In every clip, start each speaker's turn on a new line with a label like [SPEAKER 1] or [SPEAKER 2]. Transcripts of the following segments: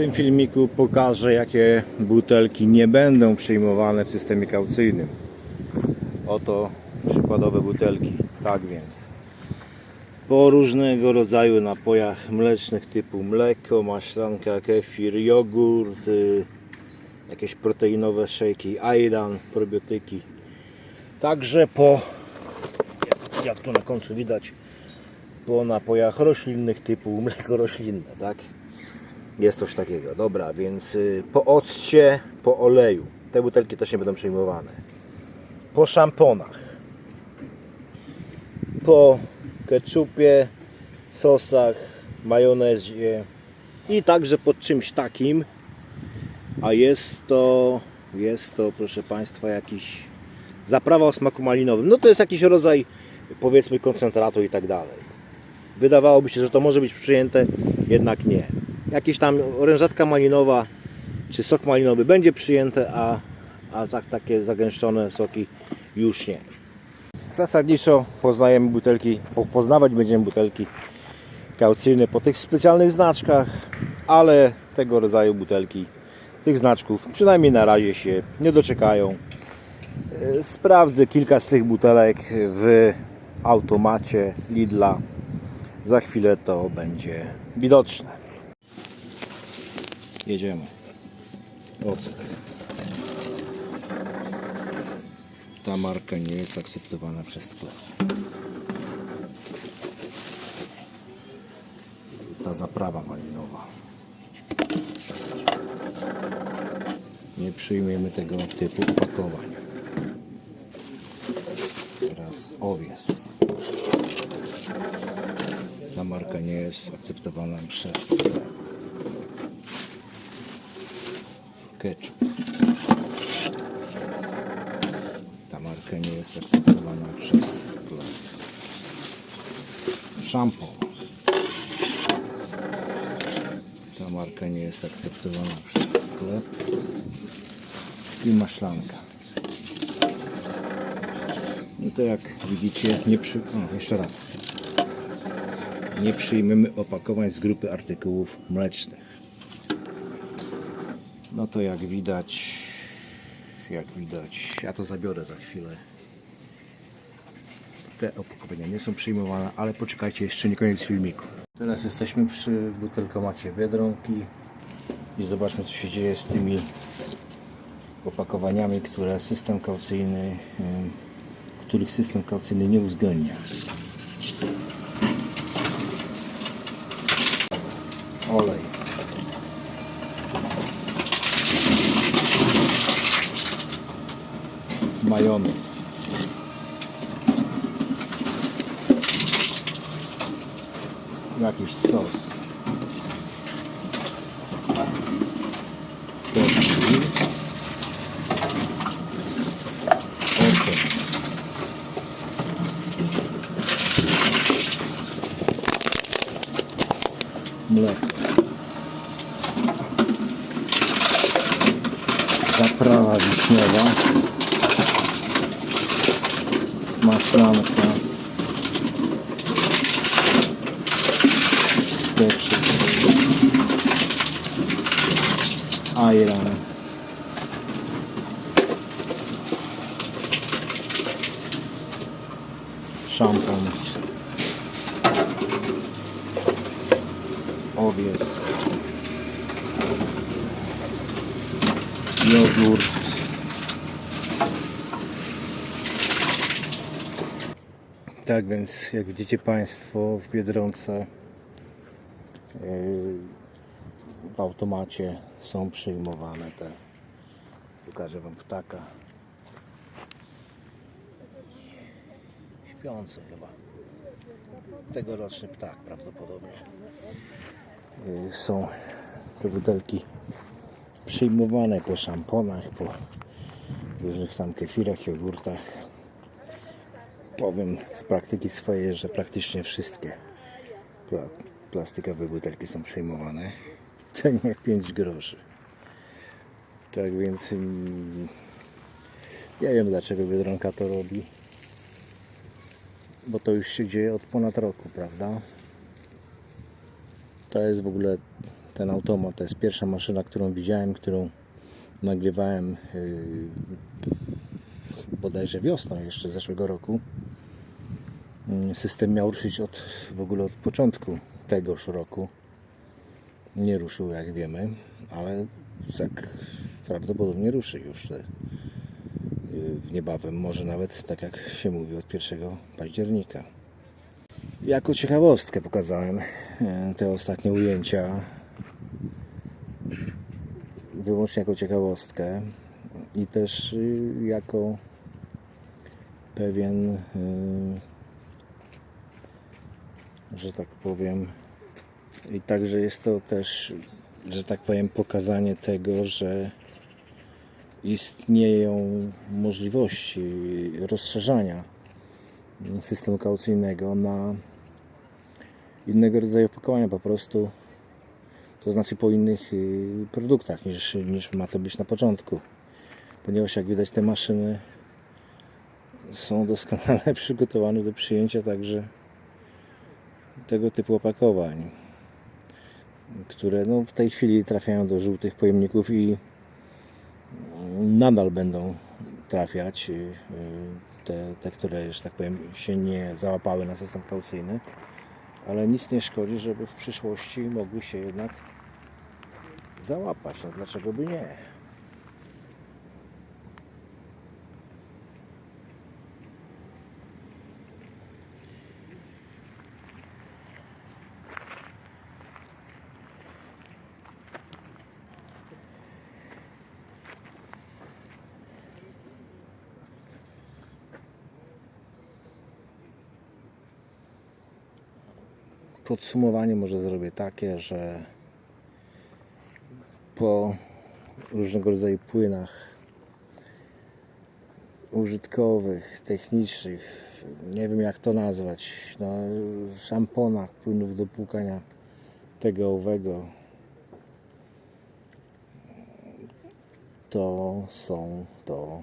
[SPEAKER 1] tym filmiku pokażę, jakie butelki nie będą przyjmowane w systemie kaucyjnym. Oto przykładowe butelki. Tak więc. Po różnego rodzaju napojach mlecznych typu mleko, maślanka, kefir, jogurt, y, jakieś proteinowe szejki, ayran, probiotyki. Także po, jak tu na końcu widać, po napojach roślinnych typu mleko roślinne, tak? Jest coś takiego. Dobra, więc y, po occie, po oleju. Te butelki też nie będą przyjmowane. Po szamponach. Po ketchupie, sosach, majonezie i także pod czymś takim. A jest to, jest to proszę Państwa jakiś zaprawa o smaku malinowym. No to jest jakiś rodzaj powiedzmy koncentratu i tak dalej. Wydawałoby się, że to może być przyjęte, jednak nie. Jakieś tam orężatka malinowa czy sok malinowy będzie przyjęte, a, a tak, takie zagęszczone soki już nie. Zasadniczo poznajemy butelki, po- poznawać będziemy butelki kaucyjne po tych specjalnych znaczkach, ale tego rodzaju butelki, tych znaczków przynajmniej na razie się nie doczekają. E, Sprawdzę kilka z tych butelek w automacie Lidla. Za chwilę to będzie widoczne. Jedziemy. Ocet. Ta marka nie jest akceptowana przez sklep. Ta zaprawa malinowa. Nie przyjmiemy tego typu opakowań. Teraz owies. Ta marka nie jest akceptowana przez sklep. Ketchup. Ta marka nie jest akceptowana przez sklep. Szampon. Ta marka nie jest akceptowana przez sklep. I maślanka. No to jak widzicie, nie przy... O, jeszcze raz. Nie przyjmiemy opakowań z grupy artykułów mlecznych. No to jak widać, jak widać, ja to zabiorę za chwilę. Te opakowania nie są przyjmowane, ale poczekajcie, jeszcze nie koniec filmiku. Teraz jesteśmy przy butelkomacie Biedronki i zobaczmy co się dzieje z tymi opakowaniami, które system kaucyjny, których system kaucyjny nie uwzględnia. Olej. Majonez. Jakiś sos. Mleko. Zaprawa wiśniowa. Maślanka. Ketchup. Ayran. Szampon. Owies. Jogurt. Tak więc, jak widzicie Państwo, w Biedronce yy, w automacie są przyjmowane te. Pokażę Wam ptaka. Śpiący chyba. Tegoroczny ptak prawdopodobnie. Yy, Są te butelki przyjmowane po szamponach, po różnych tam kefirach, jogurtach. Powiem z praktyki swojej, że praktycznie wszystkie pla plastikowe butelki są przyjmowane w cenie 5 groszy. Tak więc mm, nie wiem dlaczego Biedronka to robi. Bo to już się dzieje od ponad roku, prawda? To jest w ogóle ten automat to jest pierwsza maszyna, którą widziałem, którą nagrywałem yy, bodajże wiosną jeszcze zeszłego roku. Yy, System miał ruszyć od, w ogóle od początku tegoż roku. Nie ruszył, jak wiemy, ale tak prawdopodobnie ruszy już te, yy, niebawem, może nawet tak jak się mówi od 1 października. Jako ciekawostkę pokazałem e, te ostatnie ujęcia. Wyłącznie jako ciekawostkę i też y, jako pewien, y, że tak powiem, i także jest to też, że tak powiem, pokazanie tego, że istnieją możliwości rozszerzania systemu kaucyjnego na innego rodzaju opakowania po prostu to znaczy po innych y, produktach niż, niż ma to być na początku. Ponieważ jak widać te maszyny są doskonale przygotowane do przyjęcia także tego typu opakowań które no, w tej chwili trafiają do żółtych pojemników i nadal będą trafiać y, te, te, które, że tak powiem, się nie załapały na system kaucyjny, ale nic nie szkodzi, żeby w przyszłości mogły się jednak załapać. No dlaczego by nie? Podsumowanie może zrobię takie, że po różnego rodzaju płynach użytkowych, technicznych, nie wiem jak to nazwać, no, szamponach, płynów do płukania tego owego, to są to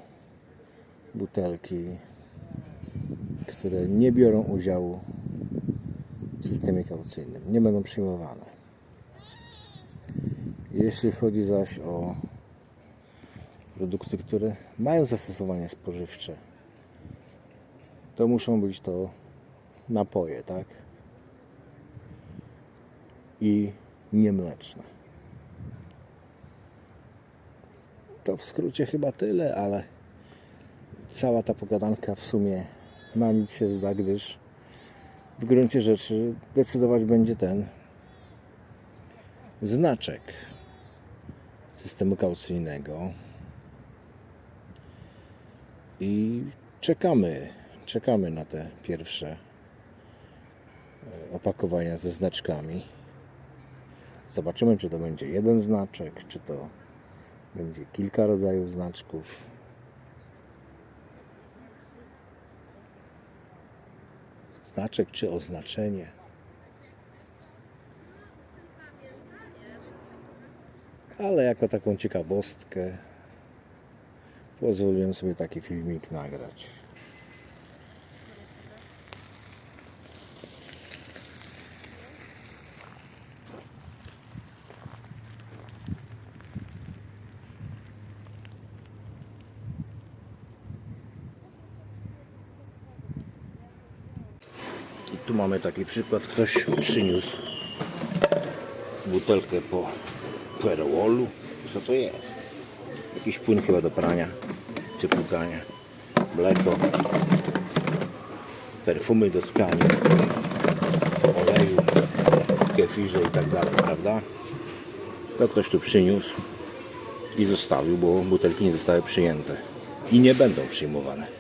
[SPEAKER 1] butelki, które nie biorą udziału w systemie kaucyjnym. Nie będą przyjmowane. Jeśli chodzi zaś o produkty, które mają zastosowanie spożywcze, to muszą być to napoje, tak? I niemleczne. To w skrócie chyba tyle, ale cała ta pogadanka w sumie na nic się zda, gdyż w gruncie rzeczy decydować będzie ten znaczek systemu kaucyjnego i czekamy, czekamy na te pierwsze e, opakowania ze znaczkami. Zobaczymy, czy to będzie jeden znaczek, czy to będzie kilka rodzajów znaczków. Znaczek czy oznaczenie. Ale jako taką ciekawostkę pozwoliłem sobie taki filmik nagrać. Tu mamy taki przykład. Ktoś przyniósł butelkę po perwolu. Co to jest? Jakiś płyn chyba do prania czy płukania. Mleko. Perfumy do tkania. Oleju. Kefirze i tak dalej, prawda? To ktoś tu przyniósł i zostawił, bo butelki nie zostały przyjęte. I nie będą przyjmowane.